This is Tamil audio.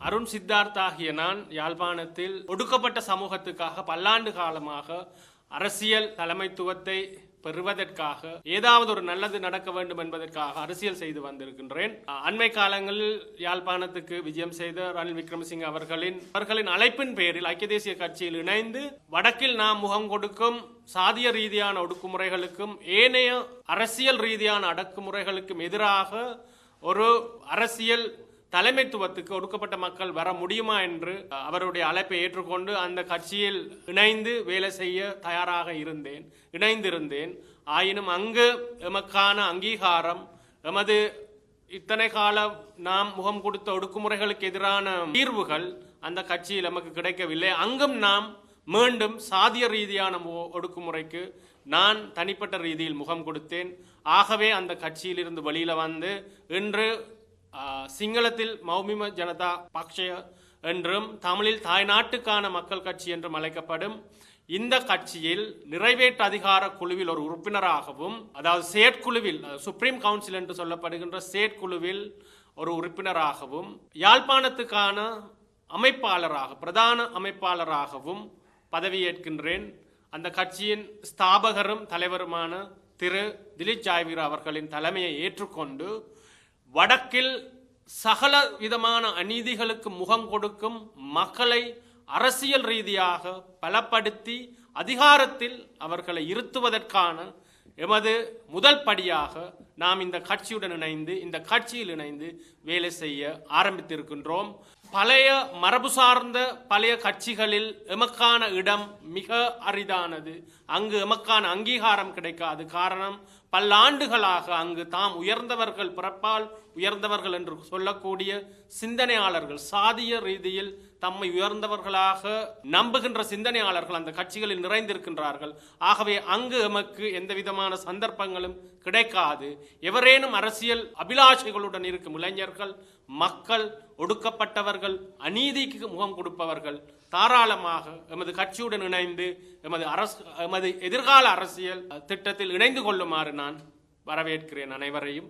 அருண் சித்தார்த் ஆகிய நான் யாழ்ப்பாணத்தில் ஒடுக்கப்பட்ட சமூகத்துக்காக பல்லாண்டு காலமாக அரசியல் தலைமைத்துவத்தை பெறுவதற்காக ஏதாவது ஒரு நல்லது நடக்க வேண்டும் என்பதற்காக அரசியல் செய்து வந்திருக்கின்றேன். அண்மை காலங்களில் யாழ்ப்பாணத்துக்கு விஜயம் செய்த ரணில் விக்ரமசிங்க அவர்களின் அவர்களின் அழைப்பின் பேரில் ஐக்கிய தேசிய கட்சியில் இணைந்து வடக்கில் நாம் முகம் கொடுக்கும் சாதிய ரீதியான ஒடுக்குமுறைகளுக்கும் ஏனைய அரசியல் ரீதியான அடக்குமுறைகளுக்கும் எதிராக ஒரு அரசியல் தலைமைத்துவத்துக்கு ஒடுக்கப்பட்ட மக்கள் வர முடியுமா என்று அவருடைய அழைப்பை ஏற்றுக்கொண்டு அந்த கட்சியில் இணைந்து வேலை செய்ய தயாராக இருந்தேன் இணைந்திருந்தேன். ஆயினும் அங்கு எமக்கான அங்கீகாரம் எமது இத்தனை காலம் நாம் முகம் கொடுத்த ஒடுக்குமுறைகளுக்கு எதிரான தீர்வுகள் அந்த கட்சியில் நமக்கு கிடைக்கவில்லை. அங்கும் நாம் மீண்டும் சாதிய ரீதியான ஒடுக்குமுறைக்கு நான் தனிப்பட்ட ரீதியில் முகம் கொடுத்தேன். ஆகவே அந்த கட்சியிலிருந்து வெளியில வந்து இன்று சிங்களத்தில் மௌமிம ஜனதா பக்ஷ என்றும் தமிழில் தாய்நாட்டுக்கான மக்கள் கட்சி என்றும் அழைக்கப்படும் இந்த கட்சியில் நிறைவேற்று அதிகார குழுவில் ஒரு உறுப்பினராகவும் அதாவது செயற்குழுவில் சுப்ரீம் கவுன்சில் என்று சொல்லப்படுகின்ற செயற்குழுவில் ஒரு உறுப்பினராகவும் யாழ்ப்பாணத்துக்கான அமைப்பாளராக பிரதான அமைப்பாளராகவும் பதவியேற்கின்றேன். அந்த கட்சியின் ஸ்தாபகரும் தலைவருமான திரு. திலீப் ஜாய்வீர் அவர்களின் தலைமையை ஏற்றுக்கொண்டு வடக்கில் சகல விதமான அநீதிகளுக்கு முகம் கொடுக்கும் மக்களை அரசியல் ரீதியாக பலப்படுத்தி அதிகாரத்தில் அவர்களை இருத்துவதற்கான எமது முதல் படியாக நாம் இந்த கட்சியுடன் இணைந்து இந்த கட்சியில் இணைந்து வேலை செய்ய ஆரம்பித்திருக்கின்றோம். பழைய மரபு சார்ந்த பழைய கட்சிகளில் எமக்கான இடம் மிக அரிதானது. அங்கு எமக்கான அங்கீகாரம் கிடைக்காது. காரணம் பல்லாண்டுகளாக அங்கு தாம் உயர்ந்தவர்கள் பிறப்பால் உயர்ந்தவர்கள் என்று சொல்லக்கூடிய சிந்தனையாளர்கள் சாதிய ரீதியில் தம்மை உயர்ந்தவர்களாக நம்புகின்ற சிந்தனையாளர்கள் அந்த கட்சிகளில் நிறைந்திருக்கின்றார்கள். ஆகவே அங்கு எமக்கு எந்த விதமான சந்தர்ப்பங்களும் கிடைக்காது. எவரேனும் அரசியல் அபிலாஷைகளுடன் இருக்கும் இளைஞர்கள் மக்கள் ஒடுக்கப்பட்டவர்கள் அநீதிக்கு முகம் கொடுப்பவர்கள் தாராளமாக எமது கட்சியுடன் இணைந்து எமது அரசு எமது எதிர்கால அரசியல் திட்டத்தில் இணைந்து கொள்ளுமாறு நான் வரவேற்கிறேன் அனைவரையும்.